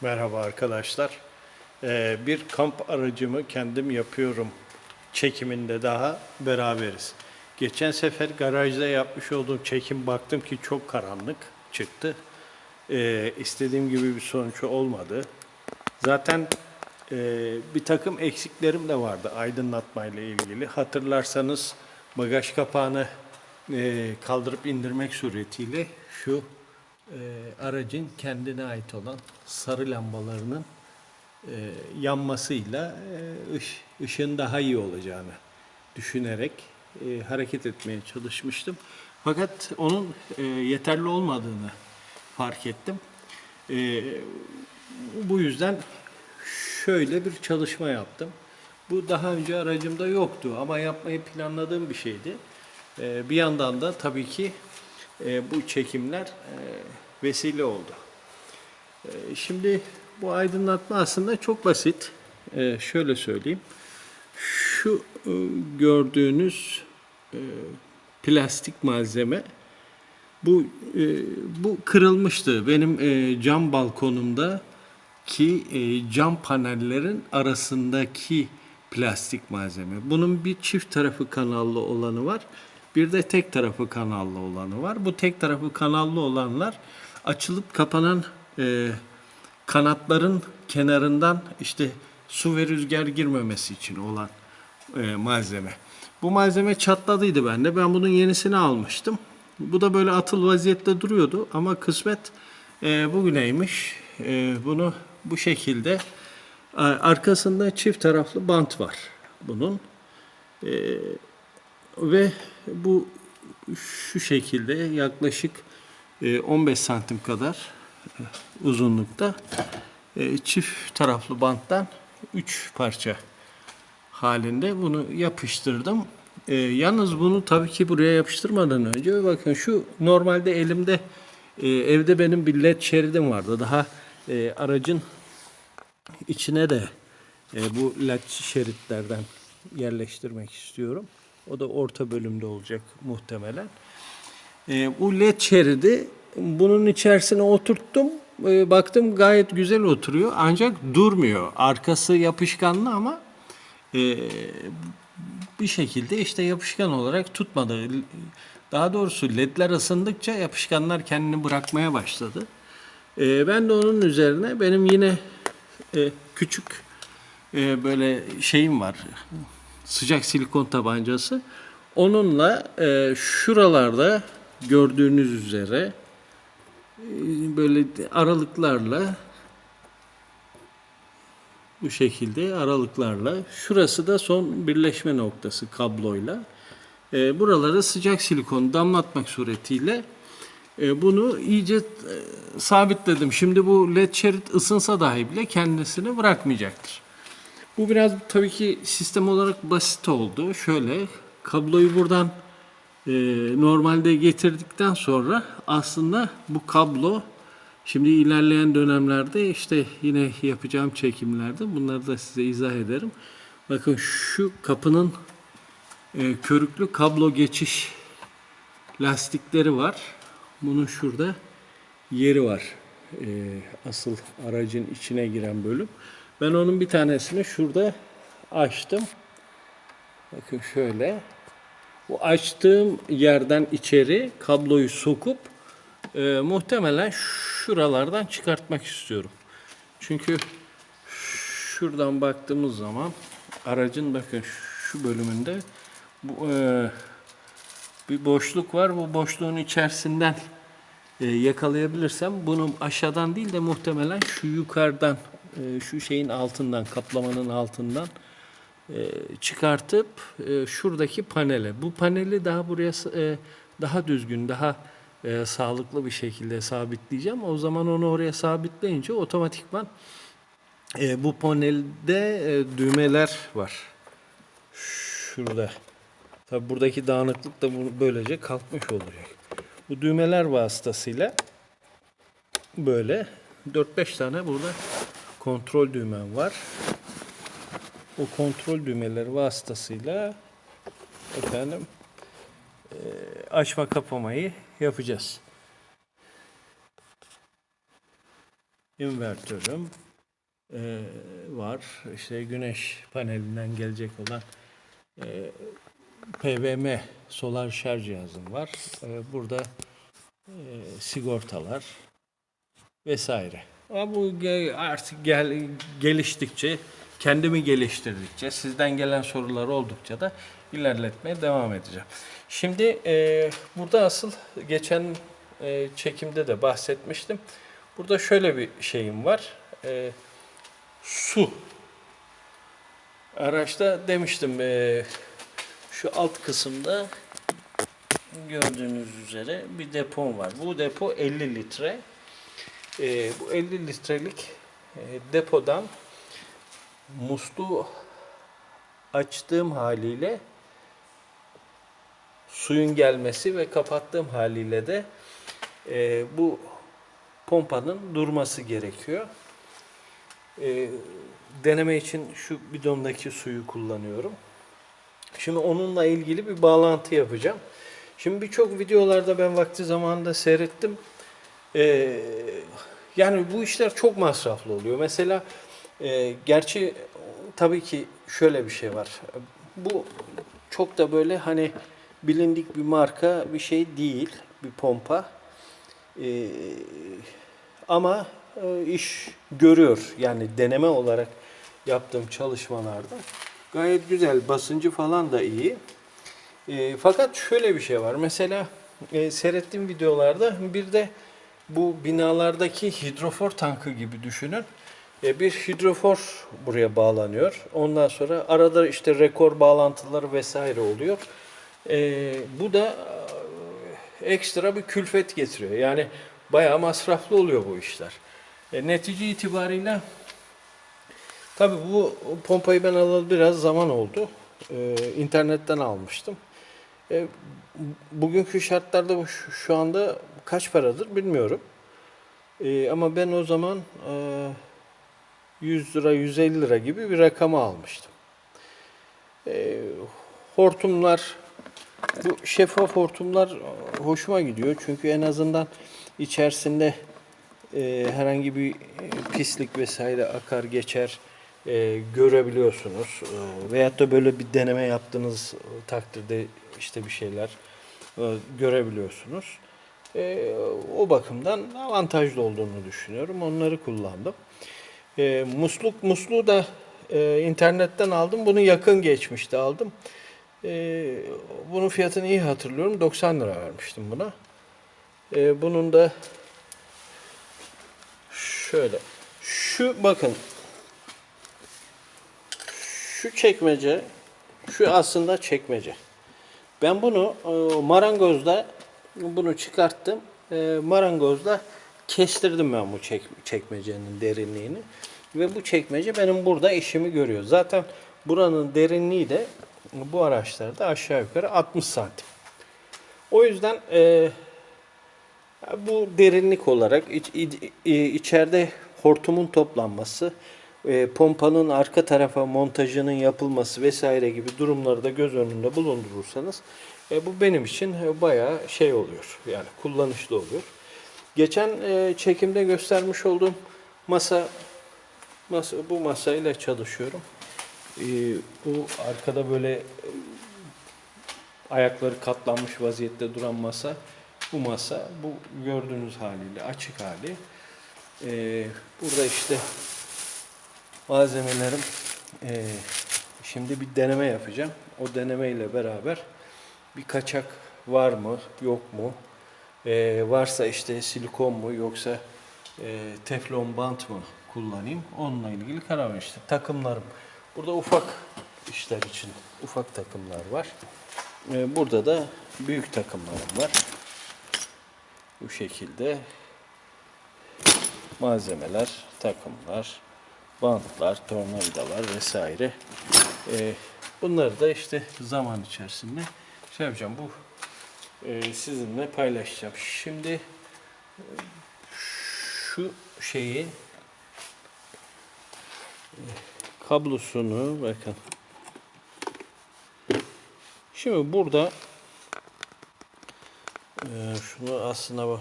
Merhaba arkadaşlar. Ee, bir kamp aracımı kendim yapıyorum çekiminde daha beraberiz. Geçen sefer garajda yapmış olduğum çekim baktım ki çok karanlık çıktı. Ee, istediğim gibi bir sonuç olmadı. Zaten e, bir takım eksiklerim de vardı aydınlatmayla ilgili. Hatırlarsanız bagaj kapağını e, kaldırıp indirmek suretiyle şu e, aracın kendine ait olan sarı lambalarının e, yanmasıyla e, ış, ışığın daha iyi olacağını düşünerek e, hareket etmeye çalışmıştım. Fakat onun e, yeterli olmadığını fark ettim. E, bu yüzden şöyle bir çalışma yaptım. Bu daha önce aracımda yoktu ama yapmayı planladığım bir şeydi. E, bir yandan da tabii ki e, bu çekimler e, vesile oldu. E, Şimdi bu aydınlatma aslında çok basit. E, şöyle söyleyeyim. Şu e, gördüğünüz e, plastik malzeme bu e, bu kırılmıştı. Benim e, cam balkonumda ki e, cam panellerin arasındaki plastik malzeme. Bunun bir çift tarafı kanallı olanı var. Bir de tek tarafı kanallı olanı var. Bu tek tarafı kanallı olanlar açılıp kapanan e, kanatların kenarından işte su ve rüzgar girmemesi için olan e, malzeme. Bu malzeme çatladıydı bende. Ben bunun yenisini almıştım. Bu da böyle atıl vaziyette duruyordu ama kısmet e, bugüneymiş. E, bunu bu şekilde arkasında çift taraflı bant var bunun. E, ve bu şu şekilde yaklaşık e, 15 santim kadar e, uzunlukta e, çift taraflı banttan 3 parça halinde bunu yapıştırdım. E, yalnız bunu tabii ki buraya yapıştırmadan önce bakın şu normalde elimde e, evde benim bir led şeridim vardı. Daha e, aracın içine de e, bu led şeritlerden yerleştirmek istiyorum. O da orta bölümde olacak muhtemelen. E, bu led şeridi bunun içerisine oturttum. E, baktım gayet güzel oturuyor ancak durmuyor. Arkası yapışkanlı ama e, bir şekilde işte yapışkan olarak tutmadı. Daha doğrusu ledler ısındıkça yapışkanlar kendini bırakmaya başladı. E, ben de onun üzerine benim yine e, küçük e, böyle şeyim var. Sıcak silikon tabancası. Onunla e, şuralarda gördüğünüz üzere e, böyle aralıklarla bu şekilde aralıklarla. Şurası da son birleşme noktası kabloyla. E, buralara sıcak silikon damlatmak suretiyle e, bunu iyice e, sabitledim. Şimdi bu led şerit ısınsa dahi bile kendisini bırakmayacaktır. Bu biraz tabii ki sistem olarak basit oldu. Şöyle kabloyu buradan e, normalde getirdikten sonra aslında bu kablo şimdi ilerleyen dönemlerde işte yine yapacağım çekimlerde bunları da size izah ederim. Bakın şu kapının e, körüklü kablo geçiş lastikleri var. Bunun şurada yeri var. E, asıl aracın içine giren bölüm. Ben onun bir tanesini şurada açtım. Bakın şöyle. Bu açtığım yerden içeri kabloyu sokup e, muhtemelen şuralardan çıkartmak istiyorum. Çünkü şuradan baktığımız zaman aracın bakın şu bölümünde bu e, bir boşluk var. Bu boşluğun içerisinden e, yakalayabilirsem bunu aşağıdan değil de muhtemelen şu yukarıdan e, şu şeyin altından kaplamanın altından e, çıkartıp e, şuradaki panele bu paneli daha buraya daha düzgün daha sağlıklı bir şekilde sabitleyeceğim. O zaman onu oraya sabitleyince otomatikman e, bu panelde düğmeler var. Şurada. Tabi buradaki dağınıklık da böylece kalkmış olacak. Bu düğmeler vasıtasıyla böyle 4-5 tane burada kontrol düğmem var. O kontrol düğmeleri vasıtasıyla efendim eee, açma kapamayı yapacağız. invertörüm e, var. İşte güneş panelinden gelecek olan e, PWM solar şarj cihazım var. E, burada e, sigortalar vesaire. Ama bu artık gel, geliştikçe, kendimi geliştirdikçe, sizden gelen sorular oldukça da ilerletmeye devam edeceğim. Şimdi e, burada asıl geçen e, çekimde de bahsetmiştim. Burada şöyle bir şeyim var. E, su. Araçta demiştim e, şu alt kısımda gördüğünüz üzere bir depom var. Bu depo 50 litre. E, bu 50 litrelik e, depodan musluğu açtığım haliyle suyun gelmesi ve kapattığım haliyle de e, bu pompanın durması gerekiyor. E, deneme için şu bidondaki suyu kullanıyorum. Şimdi onunla ilgili bir bağlantı yapacağım. Şimdi birçok videolarda ben vakti zamanında seyrettim. Ee, yani bu işler çok masraflı oluyor. Mesela e, gerçi tabii ki şöyle bir şey var. Bu çok da böyle hani bilindik bir marka bir şey değil. Bir pompa. Ee, ama e, iş görüyor. Yani deneme olarak yaptığım çalışmalarda gayet güzel. Basıncı falan da iyi. E, fakat şöyle bir şey var. Mesela e, seyrettiğim videolarda bir de bu binalardaki hidrofor tankı gibi düşünün. E, bir hidrofor buraya bağlanıyor. Ondan sonra arada işte rekor bağlantıları vesaire oluyor. E, bu da e, ekstra bir külfet getiriyor. Yani bayağı masraflı oluyor bu işler. E, netice itibariyle tabii bu pompayı ben alalı biraz zaman oldu. E, internetten almıştım. E, bugünkü şartlarda bu şu- anda kaç paradır bilmiyorum. E, ama ben o zaman e, 100 lira 150 lira gibi bir rakama almıştım. E, hortumlar bu şeffaf hortumlar hoşuma gidiyor çünkü en azından içerisinde e, herhangi bir e, pislik vesaire akar geçer e, görebiliyorsunuz. E, veyahut da böyle bir deneme yaptığınız takdirde işte bir şeyler e, görebiliyorsunuz. E, o bakımdan avantajlı olduğunu düşünüyorum. Onları kullandım. E, musluk musluğu da e, internetten aldım. Bunu yakın geçmişte aldım. E, bunun fiyatını iyi hatırlıyorum. 90 lira vermiştim buna. E, bunun da şöyle. Şu bakın. Şu çekmece, şu aslında çekmece. Ben bunu e, marangozda bunu çıkarttım. E, marangozda kestirdim ben bu çek, çekmecenin derinliğini. Ve bu çekmece benim burada işimi görüyor. Zaten buranın derinliği de bu araçlarda aşağı yukarı 60 santim. O yüzden e, bu derinlik olarak iç, iç- içeride hortumun toplanması, e, pompanın arka tarafa montajının yapılması vesaire gibi durumları da göz önünde bulundurursanız e, bu benim için e, bayağı şey oluyor. Yani kullanışlı oluyor. Geçen e, çekimde göstermiş olduğum masa, masa bu masayla çalışıyorum. E, bu arkada böyle e, ayakları katlanmış vaziyette duran masa bu masa bu gördüğünüz haliyle açık hali Ee, burada işte malzemelerim. Ee, şimdi bir deneme yapacağım. O deneme ile beraber bir kaçak var mı yok mu? Ee, varsa işte silikon mu yoksa ee, teflon bant mı kullanayım? Onunla ilgili karar ver takımlarım. Burada ufak işler için ufak takımlar var. Ee, burada da büyük takımlarım var. Bu şekilde malzemeler, takımlar, bantlar, tornavidalar vesaire. Ee, bunları da işte zaman içerisinde şey yapacağım. Bu e, sizinle paylaşacağım. Şimdi e, şu şeyi e, kablosunu bakın. Şimdi burada e, şunu aslında bu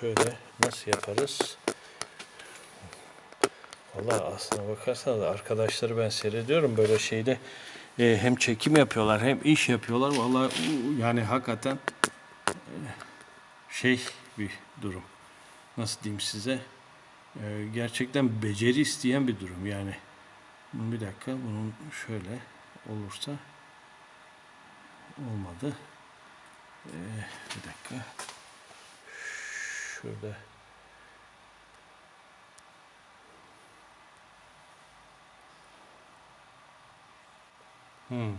şöyle nasıl yaparız? Valla aslına bakarsanız arkadaşları ben seyrediyorum böyle şeyde e, hem çekim yapıyorlar hem iş yapıyorlar. Valla yani hakikaten e, şey bir durum. Nasıl diyeyim size? E, gerçekten beceri isteyen bir durum yani. Bir dakika bunun şöyle olursa olmadı. E, bir dakika. Şurada Hmm,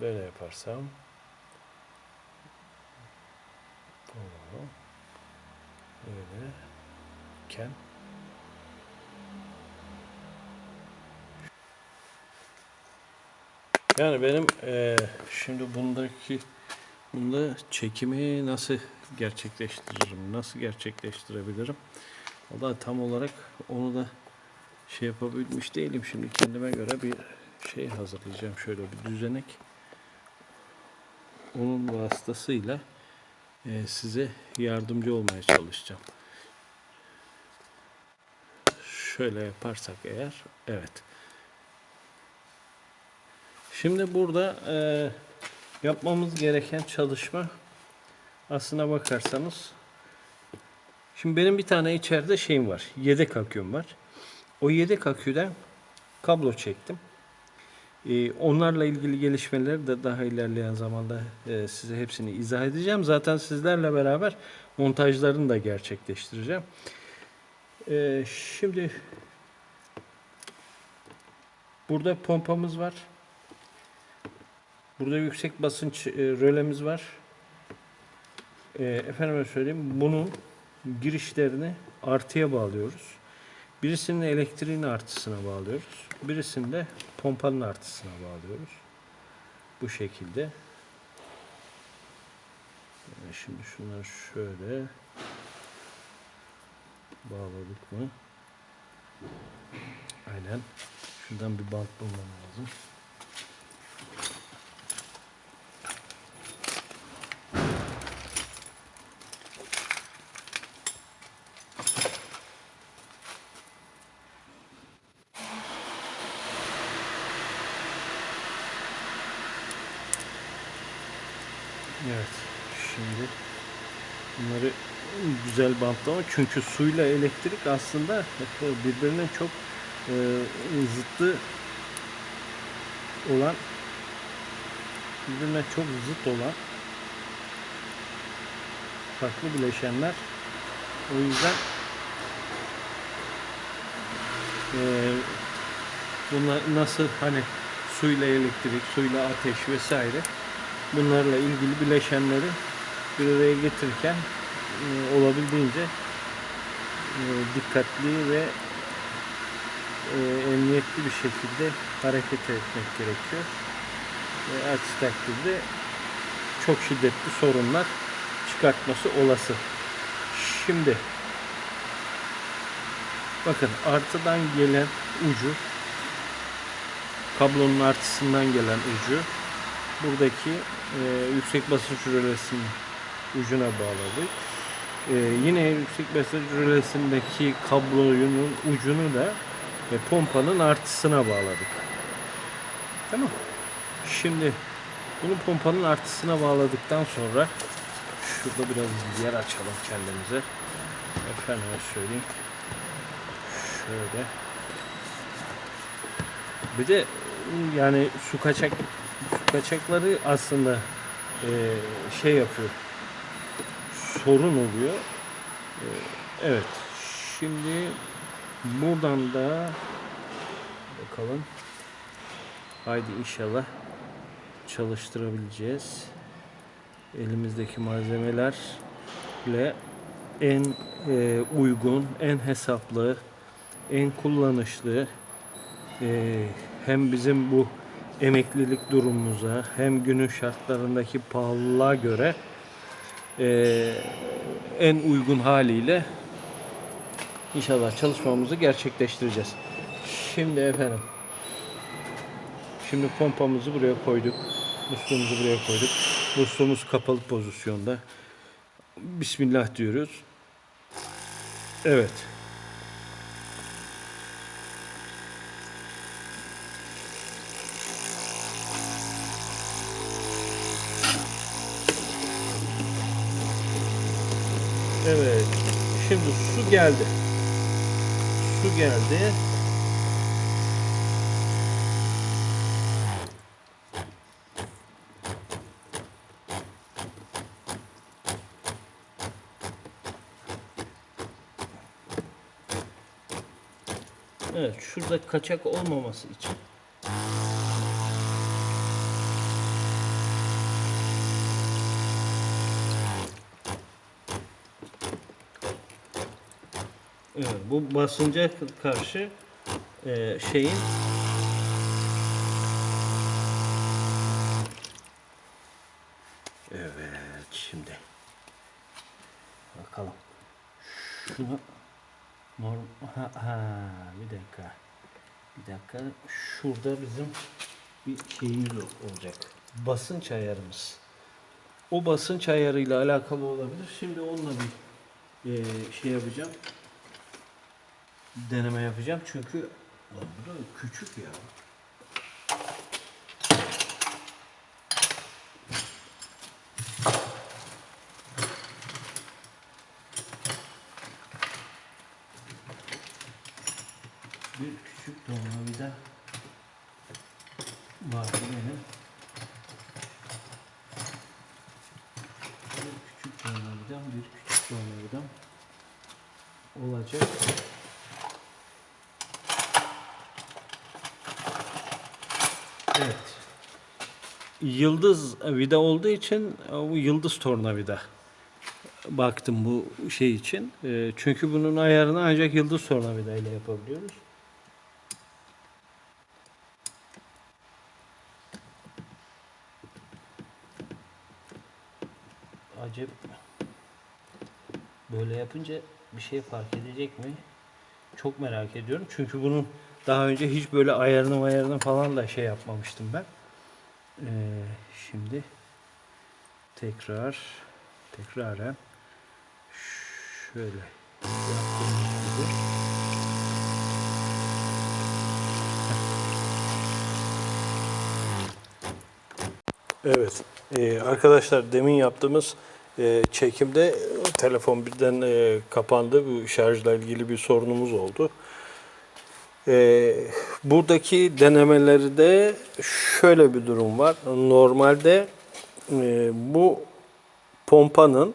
böyle yaparsam Tamam. Böyle ken Yani benim eee, şimdi bundaki bunda çekimi nasıl gerçekleştiririm, nasıl gerçekleştirebilirim? O tam olarak onu da şey yapabilmiş değilim. Şimdi kendime göre bir şey hazırlayacağım. Şöyle bir düzenek. Onun vasıtasıyla eee, size yardımcı olmaya çalışacağım. Şöyle yaparsak eğer, evet. Şimdi burada eee, yapmamız gereken çalışma aslına bakarsanız şimdi benim bir tane içeride şeyim var. Yedek aküm var. O yedek aküden kablo çektim. Ee, onlarla ilgili gelişmeleri de daha ilerleyen zamanda e, size hepsini izah edeceğim. Zaten sizlerle beraber montajlarını da gerçekleştireceğim. Ee, şimdi burada pompamız var. Burada yüksek basınç e, rölemiz var. E, efendime söyleyeyim bunun girişlerini artıya bağlıyoruz. Birisinin elektriğin artısına bağlıyoruz. Birisini de pompanın artısına bağlıyoruz. Bu şekilde. E, şimdi şunları şöyle bağladık mı? Aynen. Şuradan bir bant bulmam lazım. Evet. Şimdi bunları güzel bantlama. Çünkü suyla elektrik aslında birbirine çok e, zıttı olan birbirine çok zıt olan farklı bileşenler. O yüzden e, bunlar nasıl hani suyla elektrik, suyla ateş vesaire bunlarla ilgili bileşenleri bir araya getirirken e, olabildiğince e, dikkatli ve e, emniyetli bir şekilde hareket etmek gerekiyor. E, aksi takdirde çok şiddetli sorunlar çıkartması olası. Şimdi bakın artıdan gelen ucu kablonun artısından gelen ucu buradaki e, yüksek basınç rölesinin ucuna bağladık. E, yine yüksek basınç rölesindeki kablonun ucunu da e, pompanın artısına bağladık. Tamam. Şimdi bunu pompanın artısına bağladıktan sonra şurada biraz yer açalım kendimize. Efendime söyleyeyim. Şöyle. Bir de yani su kaçak kaçakları aslında e, şey yapıyor. Sorun oluyor. E, evet. Şimdi buradan da bakalım. Haydi inşallah çalıştırabileceğiz. Elimizdeki malzemelerle en e, uygun, en hesaplı, en kullanışlı e, hem bizim bu emeklilik durumumuza hem günün şartlarındaki pahalılığa göre e, en uygun haliyle inşallah çalışmamızı gerçekleştireceğiz. Şimdi efendim Şimdi pompamızı buraya koyduk. Musluğumuzu buraya koyduk. Musluğumuz kapalı pozisyonda. Bismillah diyoruz. Evet. Evet. Şimdi su geldi. Su geldi. Evet, şurada kaçak olmaması için. Evet, bu basınca karşı e, şeyin Evet, şimdi bakalım. Şunu norm ha, ha bir dakika. Bir dakika. Şurada bizim bir şeyimiz olacak. Basınç ayarımız. O basınç ayarıyla alakalı olabilir. Şimdi onunla bir e, şey yapacağım. Deneme yapacağım çünkü lan bu da küçük ya. Bir küçük tornavida var benim. Bir küçük tornavidam, bir küçük tornavidam olacak. Evet. Yıldız vida olduğu için e, bu yıldız tornavida. Baktım bu şey için. E, Çünkü bunun ayarını ancak yıldız tornavida ile yapabiliyoruz. Acep böyle yapınca bir şey fark edecek mi? Çok merak ediyorum. Çünkü bunun daha önce hiç böyle ayarını ayarını falan da şey yapmamıştım ben. Ee, şimdi tekrar tekraren şöyle Evet. Ee, arkadaşlar demin yaptığımız e, çekimde telefon birden e, kapandı. Bu şarjla ilgili bir sorunumuz oldu. Ee, buradaki denemelerde şöyle bir durum var. Normalde e, bu pompanın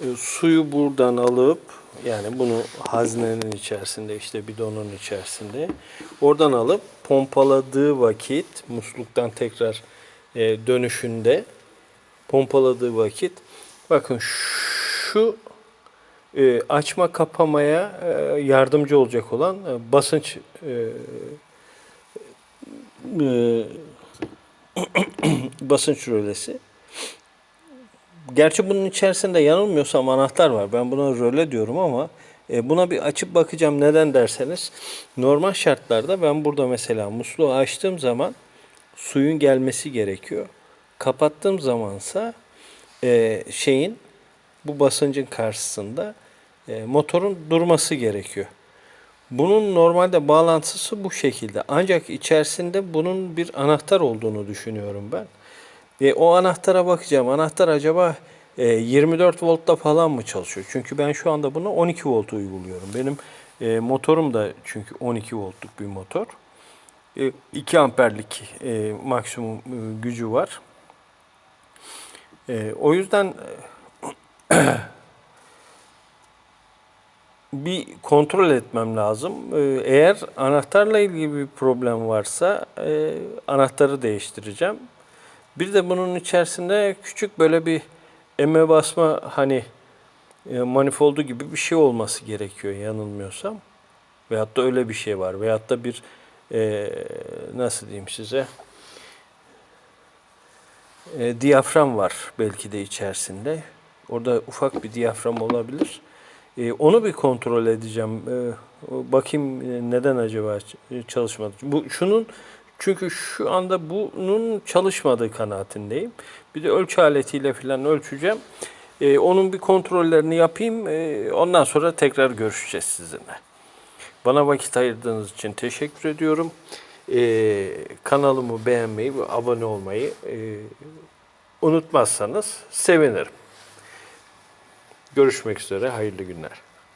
e, suyu buradan alıp yani bunu haznenin içerisinde işte bidonun içerisinde oradan alıp pompaladığı vakit musluktan tekrar e, dönüşünde pompaladığı vakit bakın şu e, açma kapamaya e, yardımcı olacak olan e, basınç e, basınç rölesi. Gerçi bunun içerisinde yanılmıyorsam anahtar var. Ben buna röle diyorum ama buna bir açıp bakacağım neden derseniz. Normal şartlarda ben burada mesela musluğu açtığım zaman suyun gelmesi gerekiyor. Kapattığım zamansa şeyin bu basıncın karşısında e, motorun durması gerekiyor. Bunun normalde bağlantısı bu şekilde. Ancak içerisinde bunun bir anahtar olduğunu düşünüyorum ben. Ve o anahtara bakacağım. Anahtar acaba e, 24 voltta falan mı çalışıyor? Çünkü ben şu anda buna 12 volt uyguluyorum. Benim e, motorum da çünkü 12 voltluk bir motor. E, 2 amperlik e, maksimum e, gücü var. E, o yüzden e, bir kontrol etmem lazım. Ee, Eğer anahtarla ilgili bir problem varsa e, anahtarı değiştireceğim. Bir de bunun içerisinde küçük böyle bir eme basma hani e, manifoldu gibi bir şey olması gerekiyor yanılmıyorsam. Veyahut da öyle bir şey var. Veyahut da bir e, nasıl diyeyim size e, diyafram var belki de içerisinde. Orada ufak bir diyafram olabilir. E, onu bir kontrol edeceğim. E, o bakayım e, neden acaba ç- çalışmadı. Bu şunun çünkü şu anda bunun çalışmadığı kanaatindeyim. Bir de ölçü aletiyle falan ölçeceğim. E, onun bir kontrollerini yapayım. E, ondan sonra tekrar görüşeceğiz sizinle. Bana vakit ayırdığınız için teşekkür ediyorum. E, kanalımı beğenmeyi ve abone olmayı e, unutmazsanız sevinirim. Görüşmek üzere, hayırlı günler.